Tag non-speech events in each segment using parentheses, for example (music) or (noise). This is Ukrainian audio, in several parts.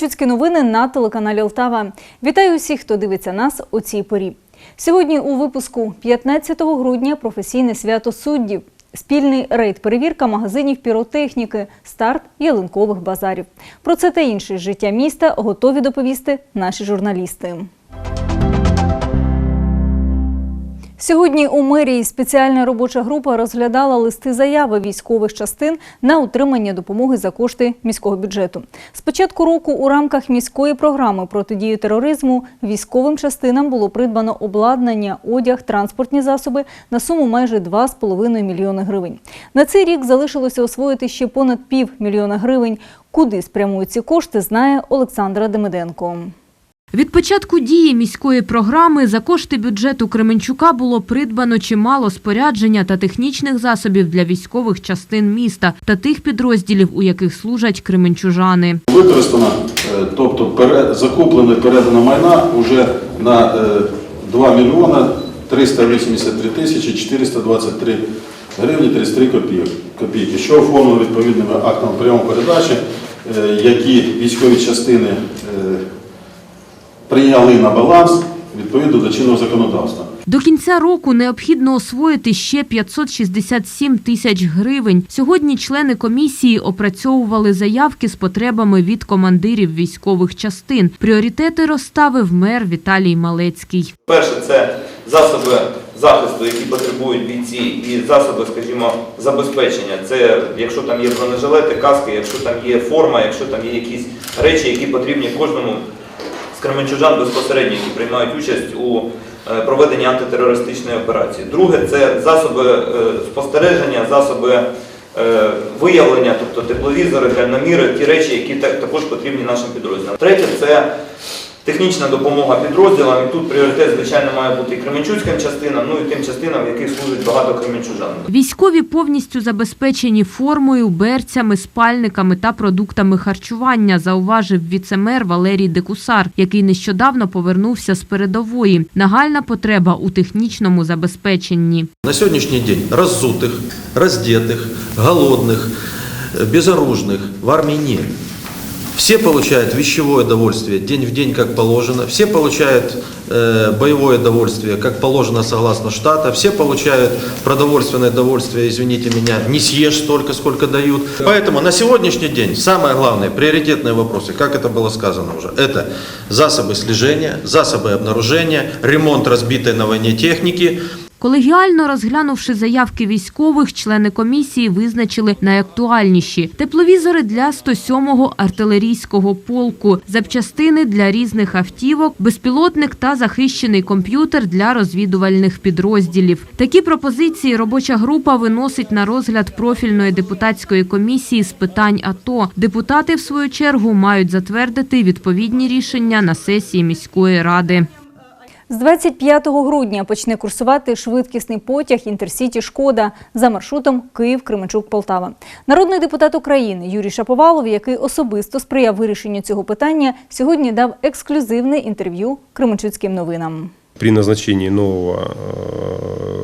Кременчуцькі новини на телеканалі Олтава. Вітаю усіх, хто дивиться нас у цій порі. Сьогодні у випуску 15 грудня професійне свято суддів. Спільний рейд перевірка магазинів піротехніки, старт ялинкових базарів. Про це та інше життя міста готові доповісти наші журналісти. Сьогодні у мерії спеціальна робоча група розглядала листи заяви військових частин на утримання допомоги за кошти міського бюджету. З початку року у рамках міської програми протидії тероризму військовим частинам було придбано обладнання, одяг, транспортні засоби на суму майже 2,5 мільйони гривень. На цей рік залишилося освоїти ще понад пів мільйона гривень. Куди спрямують ці кошти, знає Олександра Демиденко. Від початку дії міської програми за кошти бюджету Кременчука було придбано чимало спорядження та технічних засобів для військових частин міста та тих підрозділів, у яких служать кременчужани. Використано, е, тобто і передано майна вже на е, 2 мільйона 383 тисячі 423 гривні 33 копійки, що оформлено відповідними актами прийому передачі, е, які військові частини е, прийняли на баланс відповідно до чинного законодавства. До кінця року необхідно освоїти ще 567 тисяч гривень. Сьогодні члени комісії опрацьовували заявки з потребами від командирів військових частин. Пріоритети розставив мер Віталій Малецький. Перше, це засоби захисту, які потребують бійці, і засоби, скажімо, забезпечення. Це якщо там є бронежилети, каски, якщо там є форма, якщо там є якісь речі, які потрібні кожному кременчужан безпосередньо, які приймають участь у е, проведенні антитерористичної операції. Друге, це засоби е, спостереження, засоби е, виявлення, тобто тепловізори, гальноміри, ті речі, які також потрібні нашим підрозділам. Третє, це Технічна допомога підрозділам, і тут пріоритет, звичайно, має бути і кременчуцьким частинам, ну і тим частинам, в яких служить багато кременчужан. Військові повністю забезпечені формою, берцями, спальниками та продуктами харчування, зауважив віцемер Валерій Декусар, який нещодавно повернувся з передової. Нагальна потреба у технічному забезпеченні. На сегодняшний день раззутых, раздетых, голодных, э, безоружных в армии нет. Все получают вещевое довольствие день в день, как положено. Все получают э, боевое довольствие, как положено согласно штата. Все получают продовольственное довольствие, извините меня, не съешь столько, сколько дают. Поэтому на сегодняшний день самое главное, приоритетные вопросы, как это было сказано уже, это засобы слежения, засобы обнаружения, ремонт разбитой на войне техники, Колегіально розглянувши заявки військових, члени комісії визначили найактуальніші тепловізори для 107-го артилерійського полку, запчастини для різних автівок, безпілотник та захищений комп'ютер для розвідувальних підрозділів. Такі пропозиції робоча група виносить на розгляд профільної депутатської комісії з питань АТО. Депутати, в свою чергу, мають затвердити відповідні рішення на сесії міської ради. З 25 грудня почне курсувати швидкісний потяг Інтерсіті Шкода за маршрутом Київ-Кременчук-Полтава. Народний депутат України Юрій Шаповалов, який особисто сприяв вирішенню цього питання, сьогодні дав ексклюзивне інтерв'ю Кременчуцьким новинам. При назначении нового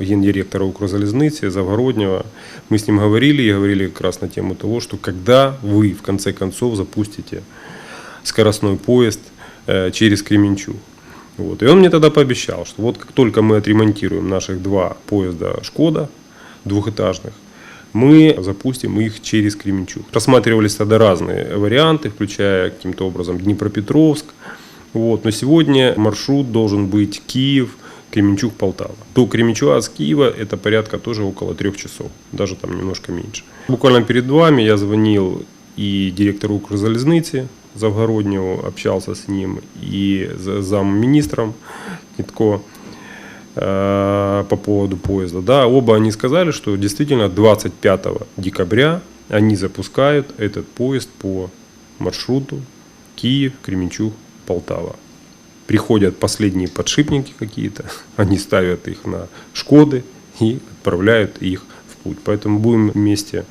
э, гендиректора Укрзалезницы Завгороднего мы с ним говорили и говорили как раз на тему того, что когда вы в конце концов запустите скоростной поезд э, через Кременчуг. Вот. И он мне тогда пообещал, что вот как только мы отремонтируем наших два поезда «Шкода» двухэтажных, мы запустим их через Кременчуг. Рассматривались тогда разные варианты, включая каким-то образом Днепропетровск. Вот. Но сегодня маршрут должен быть Киев, Кременчуг, Полтава. До Кременчуга с Киева это порядка тоже около трех часов, даже там немножко меньше. Буквально перед вами я звонил и директору Укрзалезницы Завгороднему, общался с ним, и за- замминистром Нитко э, по поводу поезда. Да, оба они сказали, что действительно 25 декабря они запускают этот поезд по маршруту Киев, Кременчуг, Полтава. Приходят последние подшипники какие-то, (laughs) они ставят их на Шкоды и отправляют их в путь. Поэтому будем вместе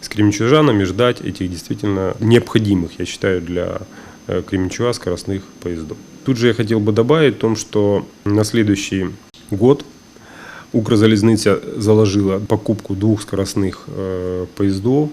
с кременчужанами ждать этих действительно необходимых, я считаю, для э, Кременчуга скоростных поездов. Тут же я хотел бы добавить о том, что на следующий год Укрзалезница заложила покупку двух скоростных э, поездов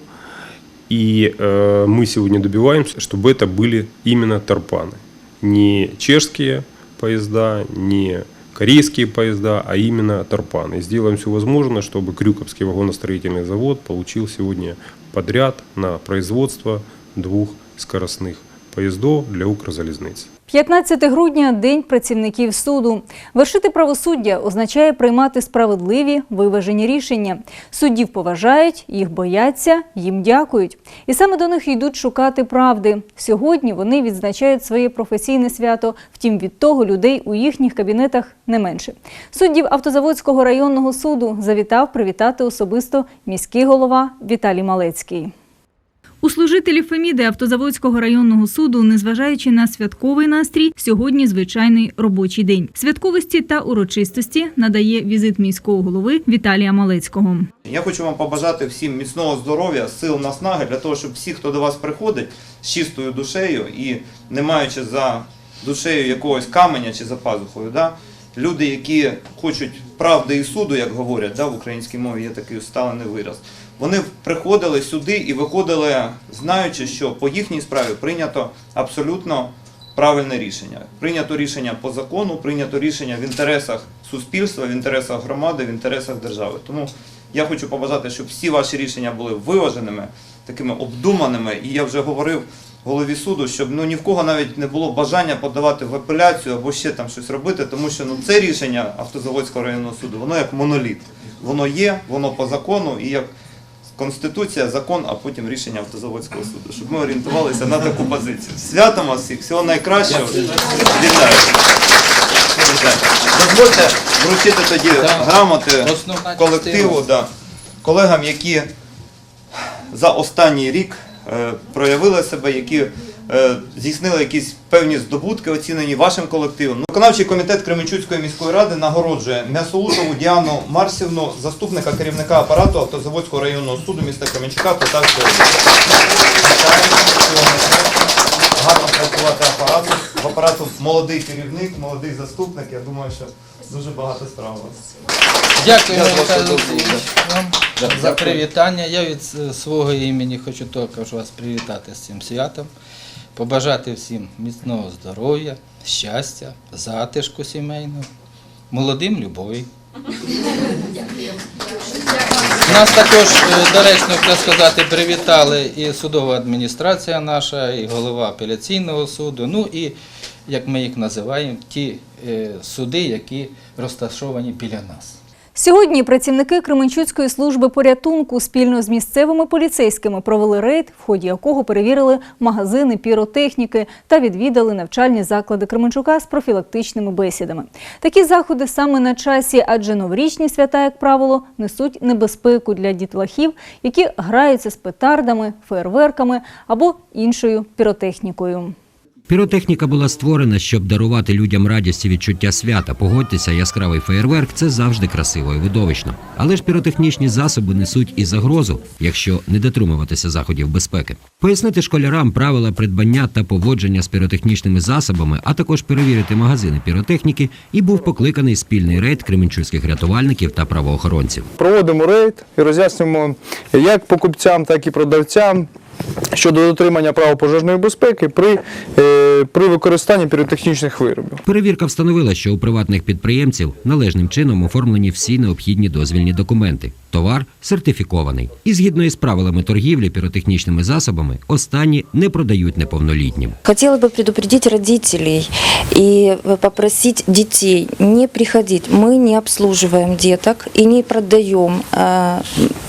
И э, мы сегодня добиваемся, чтобы это были именно Тарпаны. Не чешские поезда, не корейские поезда, а именно Тарпаны. И сделаем все возможное, чтобы Крюковский вагоностроительный завод получил сегодня подряд на производство двух скоростных поездов для Укрзалізниці. 15 грудня – День працівників суду. Вершити правосуддя означає приймати справедливі, виважені рішення. Суддів поважають, їх бояться, їм дякують. І саме до них йдуть шукати правди. Сьогодні вони відзначають своє професійне свято, втім від того людей у їхніх кабінетах не менше. Суддів Автозаводського районного суду завітав привітати особисто міський голова Віталій Малецький. У служителів Феміди Автозаводського районного суду, незважаючи на святковий настрій, сьогодні звичайний робочий день. Святковості та урочистості надає візит міського голови Віталія Малецького. Я хочу вам побажати всім міцного здоров'я, сил наснаги для того, щоб всі, хто до вас приходить з чистою душею і не маючи за душею якогось каменя чи за пазухою, да, люди, які хочуть правди і суду, як говорять, да, в українській мові є такий усталений вираз. Вони приходили сюди і виходили, знаючи, що по їхній справі прийнято абсолютно правильне рішення. Прийнято рішення по закону, прийнято рішення в інтересах суспільства, в інтересах громади, в інтересах держави. Тому я хочу побажати, щоб всі ваші рішення були виваженими, такими обдуманими. І я вже говорив голові суду, щоб ну ні в кого навіть не було бажання подавати в апеляцію або ще там щось робити, тому що ну це рішення автозаводського районного суду, воно як моноліт. Воно є, воно по закону і як. Конституція, закон, а потім рішення автозаводського суду, щоб ми орієнтувалися на таку позицію. Святом вас всіх, всього найкращого. Вітаю. Дозвольте вручити тоді грамоти колективу, да, колегам, які за останній рік е, проявили себе, які здійснили якісь певні здобутки, оцінені вашим колективом. Виконавчий комітет Кременчуцької міської ради нагороджує М'ясоусову Діану Марсівну, заступника керівника апарату Автозаводського районного суду міста Кременчука Полтавської області. Вітаємо. Гарно працювати апарату. В апарату молодий керівник, молодий заступник. Я думаю, що дуже багато справ у вас. Дякую, Михайло Олексійович, вам за привітання. Я від е, свого імені хочу також вас привітати з цим святом, побажати всім міцного здоров'я, щастя, затишку сімейного, молодим любові. Нас також е, доречно сказати, привітали і судова адміністрація наша, і голова апеляційного суду. Ну і як ми їх називаємо, ті е, суди, які розташовані біля нас. Сьогодні працівники Кременчуцької служби порятунку спільно з місцевими поліцейськими провели рейд, в ході якого перевірили магазини піротехніки та відвідали навчальні заклади Кременчука з профілактичними бесідами. Такі заходи саме на часі, адже новорічні свята, як правило, несуть небезпеку для дітлахів, які граються з петардами, фейерверками або іншою піротехнікою. Піротехніка була створена, щоб дарувати людям радість і відчуття свята. Погодьтеся, яскравий феєрверк це завжди красиво і видовищно. Але ж піротехнічні засоби несуть і загрозу, якщо не дотримуватися заходів безпеки. Пояснити школярам правила придбання та поводження з піротехнічними засобами, а також перевірити магазини піротехніки, і був покликаний спільний рейд кременчуцьких рятувальників та правоохоронців. Проводимо рейд і роз'яснюємо як покупцям, так і продавцям щодо дотримання прав пожежної безпеки при, е, при використанні піротехнічних виробів. Перевірка встановила, що у приватних підприємців належним чином оформлені всі необхідні дозвільні документи. Товар сертифікований. І згідно із правилами торгівлі піротехнічними засобами, останні не продають неповнолітнім. Хотела бы предупредить родителей и попросить детей не приходить. Мы не обслуживаем деток и не продаем э,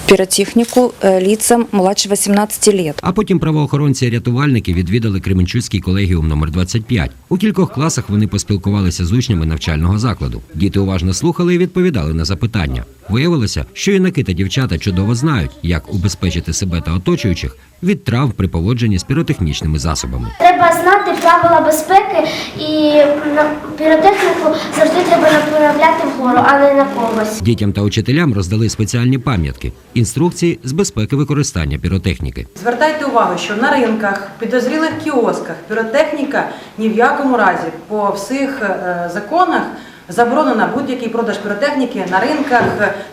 пиротехнику э, лицам младше 18 лет. А потім правоохоронці і рятувальники відвідали Кременчуцький колегіум номер 25. У кількох класах вони поспілкувалися з учнями навчального закладу. Діти уважно слухали і відповідали на запитання. Виявилося, що юнаки та дівчата чудово знають, як убезпечити себе та оточуючих від травм при поводженні з піротехнічними засобами. Треба знати правила безпеки і на піротехніку завжди треба направляти вгору, а не на когось. Дітям та учителям роздали спеціальні пам'ятки, інструкції з безпеки використання піротехніки. Звертайте увагу, що на ринках, підозрілих кіосках піротехніка ні в якому разі по всіх е, законах заборонена будь-який продаж піротехніки на ринках,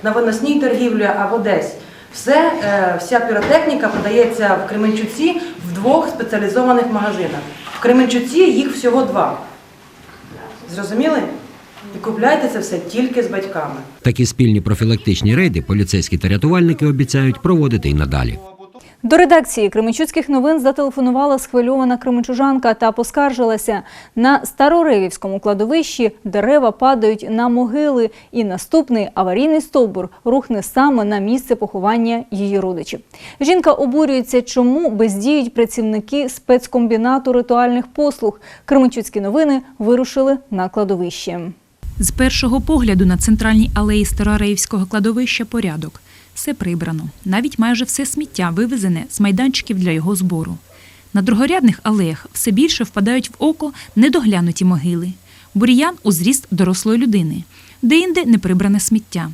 на виносній торгівлі або десь. Все, е, вся піротехніка продається в Кременчуці в двох спеціалізованих магазинах. В Кременчуці їх всього два. Зрозуміли? І купляйте це все тільки з батьками. Такі спільні профілактичні рейди поліцейські та рятувальники обіцяють проводити й надалі. До редакції Кременчуцьких новин зателефонувала схвильована кременчужанка та поскаржилася. На Староревівському кладовищі дерева падають на могили, і наступний аварійний стовбур рухне саме на місце поховання її родичів. Жінка обурюється, чому бездіють працівники спецкомбінату ритуальних послуг. Кременчуцькі новини вирушили на кладовище. З першого погляду на центральній алеї Старореївського кладовища порядок. Все прибрано. Навіть майже все сміття вивезене з майданчиків для його збору. На другорядних алеях все більше впадають в око недоглянуті могили. Бур'ян у зріст дорослої людини, де-інде неприбране сміття.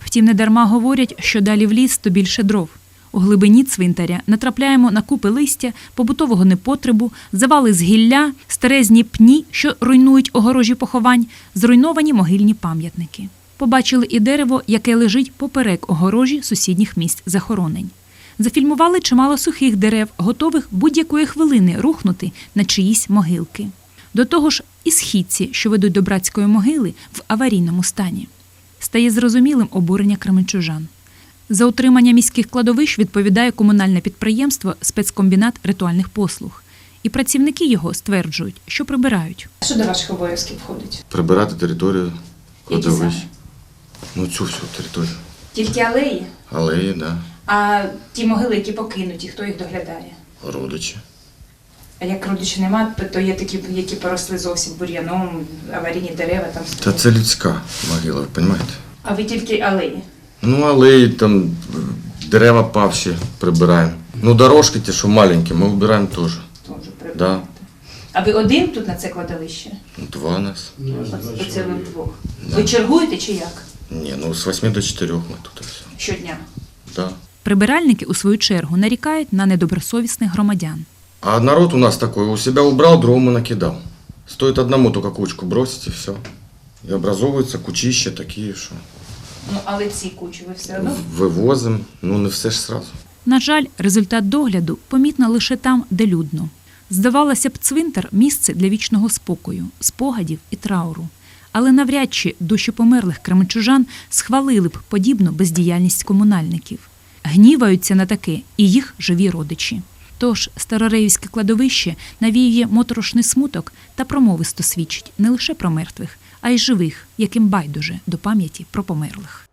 Втім, недарма говорять, що далі в ліс, то більше дров. У глибині цвинтаря натрапляємо на купи листя, побутового непотребу, завали з гілля, старезні пні, що руйнують огорожі поховань, зруйновані могильні пам'ятники. Побачили і дерево, яке лежить поперек огорожі сусідніх місць захоронень. Зафільмували чимало сухих дерев, готових будь-якої хвилини рухнути на чиїсь могилки. До того ж, і східці, що ведуть до братської могили, в аварійному стані. Стає зрозумілим обурення кременчужан. За утримання міських кладовищ відповідає комунальне підприємство спецкомбінат ритуальних послуг. І працівники його стверджують, що прибирають. Що до ваших обов'язків входить? Прибирати територію Які кладовищ. Ну, цю всю територію. Тільки алеї? Алеї, да. А ті могили, які покинуті, хто їх доглядає? Родичі. А як родичів нема, то є такі, які поросли зовсім бур'яном, аварійні дерева там. Та це людська могила, ви розумієте? А ви тільки алеї. Ну, алеї, там е, дерева павші прибираємо. Ну, дорожки ті, що маленькі, ми вбираємо теж. Теж прибираєте. Да. А ви один тут на це кладовище? Два нас. Оце- ви вдвох. Ви чергуєте чи як? Ні, ну з 8 до 4 ми тут і все. Щодня. Да. Прибиральники, у свою чергу, нарікають на недобросовісних громадян. А народ у нас такой, у себя убрал, другому накидал. Стоит одному только кучку бросить и все. И образовываются кучища такие, что Ну, але ці кучі ви все одно. вывозим, ну не все ж сразу. На жаль, результат догляду помітно лише там, де людно. Здавалося б, цвинтар місце для вічного спокою, спогадів і трауру. Але навряд чи душі померлих кременчужан схвалили б подібну бездіяльність комунальників. Гніваються на таке і їх живі родичі. Тож старореївське кладовище навіює моторошний смуток та промовисто свідчить не лише про мертвих, а й живих, яким байдуже до пам'яті про померлих.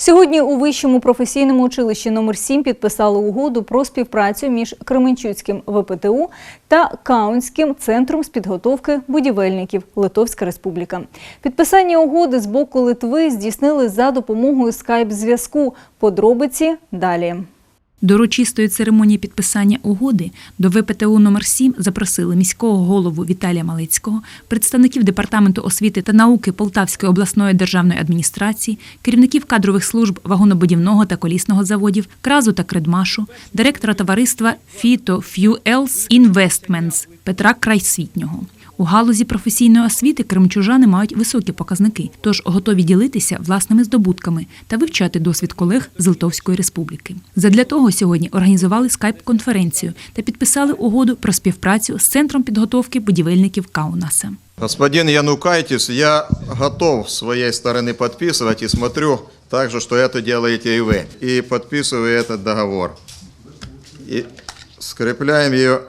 Сьогодні у Вищому професійному училищі номер 7 підписали угоду про співпрацю між Кременчуцьким ВПТУ та Каунським центром з підготовки будівельників Литовська Республіка. Підписання угоди з боку Литви здійснили за допомогою скайп-зв'язку. Подробиці далі. До урочистої церемонії підписання угоди до ВПТУ номер 7 запросили міського голову Віталія Малицького, представників департаменту освіти та науки Полтавської обласної державної адміністрації, керівників кадрових служб вагонобудівного та колісного заводів, кразу та кредмашу, директора товариства Фіто Fuels Investments Петра Крайсвітнього. У галузі професійної освіти кримчужани мають високі показники, тож готові ділитися власними здобутками та вивчати досвід колег з Литовської республіки. Задля того сьогодні організували скайп-конференцію та підписали угоду про співпрацю з центром підготовки будівельників Каунаса. Господин Янукайтис, я готов с своей стороны подписывать и смотрю также, что это делаете и вы. И подписываю этот договор. И скрепляем ее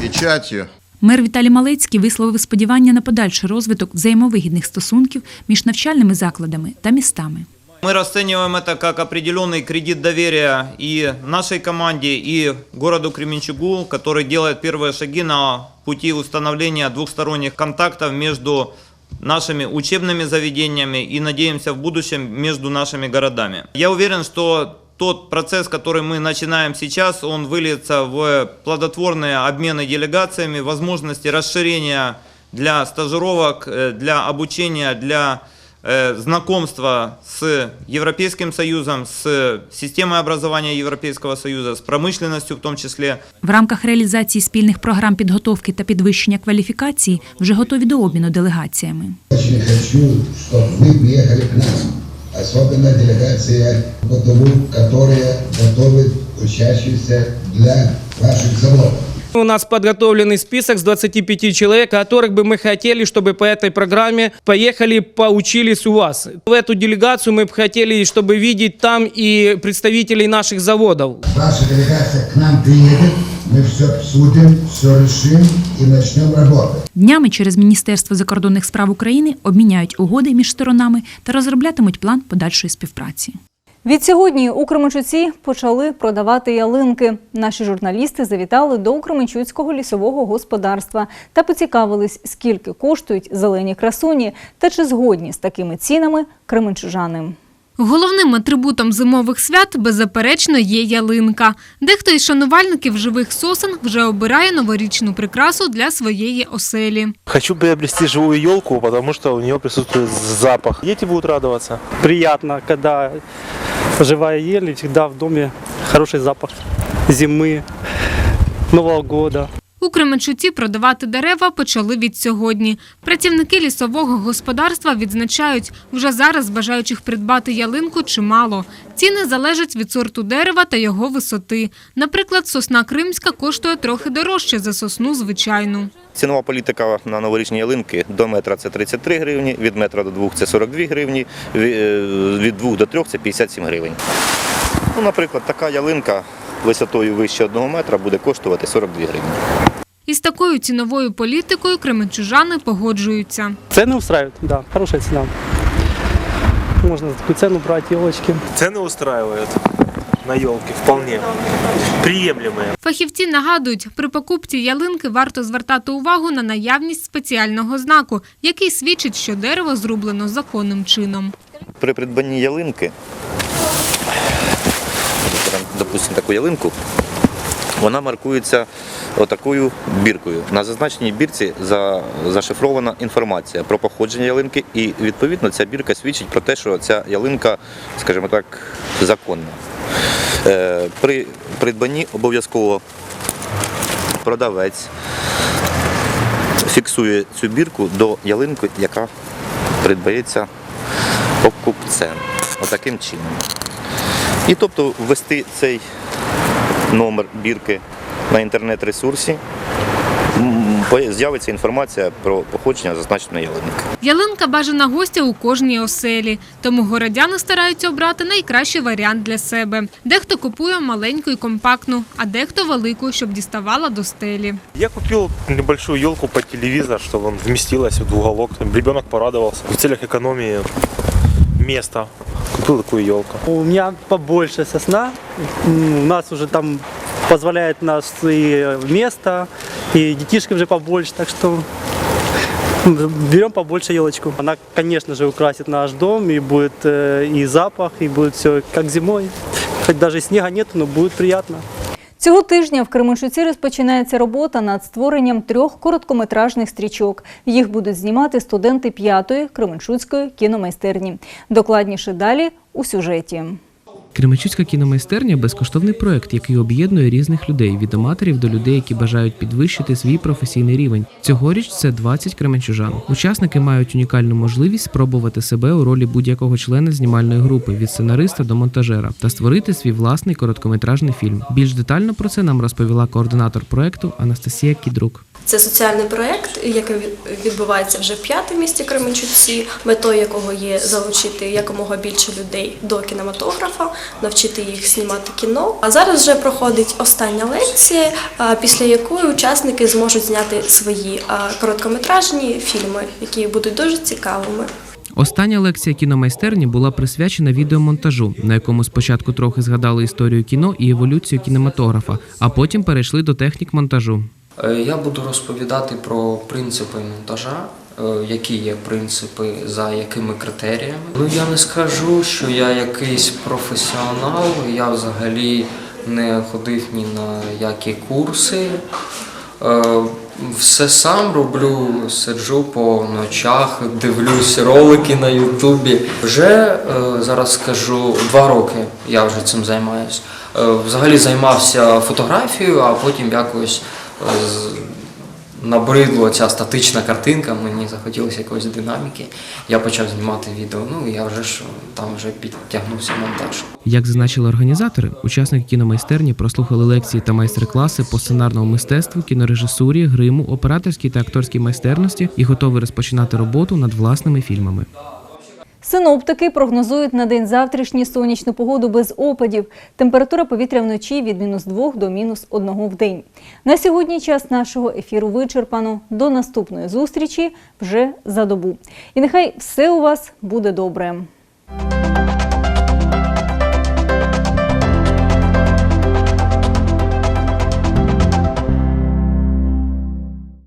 печатью. Мер Віталій Малецький висловив сподівання на подальший розвиток взаємовигідних стосунків між навчальними закладами та містами. Мы расцениваем это как определенный кредит доверия и нашей команде, и городу Кременчугу, который делает первые шаги на пути установления двухсторонних контактов между нашими учебными заведениями и, надеемся, в будущем между нашими городами. Я уверен, что тот процесс, который мы начинаем сейчас, он выльется в плодотворные обмены делегациями, возможности расширения для стажировок, э, для обучения, для э, знакомства с Европейским Союзом, с системой образования Европейского Союза, с промышленностью в том числе. В рамках реалізації спільних програм підготовки та підвищення кваліфікації вже готові до обміну делегаціями. Очень хочу, чтобы вы приехали к нам. особенно делегация БТУ, которая готовит учащихся для ваших заводов. У нас подготовленный список с 25 человек, которых бы мы хотели, чтобы по этой программе поехали, поучились у вас. В эту делегацию мы бы хотели, чтобы видеть там и представителей наших заводов. Ваша делегация к нам приедет, мы все обсудим, все решим и начнем работать. Днями через Міністерство закордонних справ України обміняють угоди між сторонами та розроблятимуть план подальшої співпраці. Відсьогодні у Кременчуці почали продавати ялинки. Наші журналісти завітали до Кременчуцького лісового господарства та поцікавились, скільки коштують зелені красуні та чи згодні з такими цінами кременчужани. Головним атрибутом зимових свят беззаперечно є ялинка. Дехто із шанувальників живих сосен вже обирає новорічну прикрасу для своєї оселі. Хочу приобрести живую елку, потому что у нее присутствует запах. Дети будут радоваться. приятно, когда живая ель, и всегда в доме хороший запах зимы, Нового года. У Кременчуці продавати дерева почали від сьогодні. Працівники лісового господарства відзначають, вже зараз бажаючих придбати ялинку чимало. Ціни залежать від сорту дерева та його висоти. Наприклад, сосна кримська коштує трохи дорожче за сосну звичайну. Цінова політика на новорічні ялинки до метра це 33 гривні, від метра до двох це 42 гривні, е, від двох до трьох це 57 гривень. Ну, наприклад, така ялинка висотою вище одного метра буде коштувати 42 гривні. Із такою ціновою політикою кременчужани погоджуються. Цены устраивают, да, хорошая цена. Можно за такую цену брать елочки. Цены устраивают на елки вполне приемлемые. Фахівці нагадують, при покупці ялинки варто звертати увагу на наявність спеціального знаку, який свідчить, що дерево зрублено законним чином. При придбанні ялинки, допустимо, таку ялинку, вона маркується отакою біркою. На зазначеній бірці зашифрована інформація про походження ялинки, і відповідно ця бірка свідчить про те, що ця ялинка, скажімо так, законна. Е, При придбанні обов'язково продавець фіксує цю бірку до ялинки, яка придбається покупцем. Отаким чином. І тобто ввести цей номер бірки на інтернет-ресурсі, по- з'явиться інформація про походження зазначеної ялинки. Ялинка бажана гостя у кожній оселі, тому городяни стараються обрати найкращий варіант для себе. Дехто купує маленьку і компактну, а дехто велику, щоб діставала до стелі. Я купил небольшую елку под телевизор, чтобы он вместилась в уголок. Ребенок порадовался. В целях экономии места купил такую елку. У меня побольше сосна. У нас уже там позволяет нас и место, и детишки уже побольше, так что берем побольше елочку. Она, конечно же, украсит наш дом, и будет э, и запах, и будет все как зимой. Хоть даже снега нет, но будет приятно. Цього тижня в Кременчуці розпочинається робота над створенням трьох короткометражних стрічок. Їх будуть знімати студенти п'ятої Кременчуцької кіномайстерні. Докладніше далі у сюжеті. Кременчуцька кіномайстерня безкоштовний проект, який об'єднує різних людей від аматорів до людей, які бажають підвищити свій професійний рівень. Цьогоріч це 20 кременчужан. Учасники мають унікальну можливість спробувати себе у ролі будь-якого члена знімальної групи від сценариста до монтажера та створити свій власний короткометражний фільм. Більш детально про це нам розповіла координатор проекту Анастасія Кідрук. Це соціальний проєкт, який від- відбувається вже в п'ятому місті Кременчуці, метою якого є залучити якомога більше людей до кінематографа, навчити їх знімати кіно. А зараз вже проходить остання лекція, після якої учасники зможуть зняти свої короткометражні фільми, які будуть дуже цікавими. Остання лекція кіномайстерні була присвячена відеомонтажу, на якому спочатку трохи згадали історію кіно і еволюцію кінематографа, а потім перейшли до технік монтажу. Е, Я буду розповідати про принципи монтажа, е, які є принципи, за якими критеріями. Ну я не скажу, що я якийсь професіонал, я взагалі не ходив ні на які курси. Е, Все сам роблю, сиджу по ночах, дивлюсь ролики на Ютубі. Вже зараз скажу два роки я вже цим займаюсь. Е, Взагалі займався фотографією, а потім якось набридла ця статична картинка, мені захотілося якоїсь динаміки. Я почав знімати відео. Ну я вже ж там вже підтягнувся монтаж. Як зазначили організатори, учасники кіномайстерні прослухали лекції та майстер-класи по сценарному мистецтву, кінорежисурі, гриму, операторській та акторській майстерності і готові розпочинати роботу над власними фільмами. Синоптики прогнозують на день завтрашній сонячну погоду без опадів. Температура повітря вночі від мінус 2 до мінус 1 в день. На сьогодні час нашого ефіру вичерпано. До наступної зустрічі вже за добу. І нехай все у вас буде добре.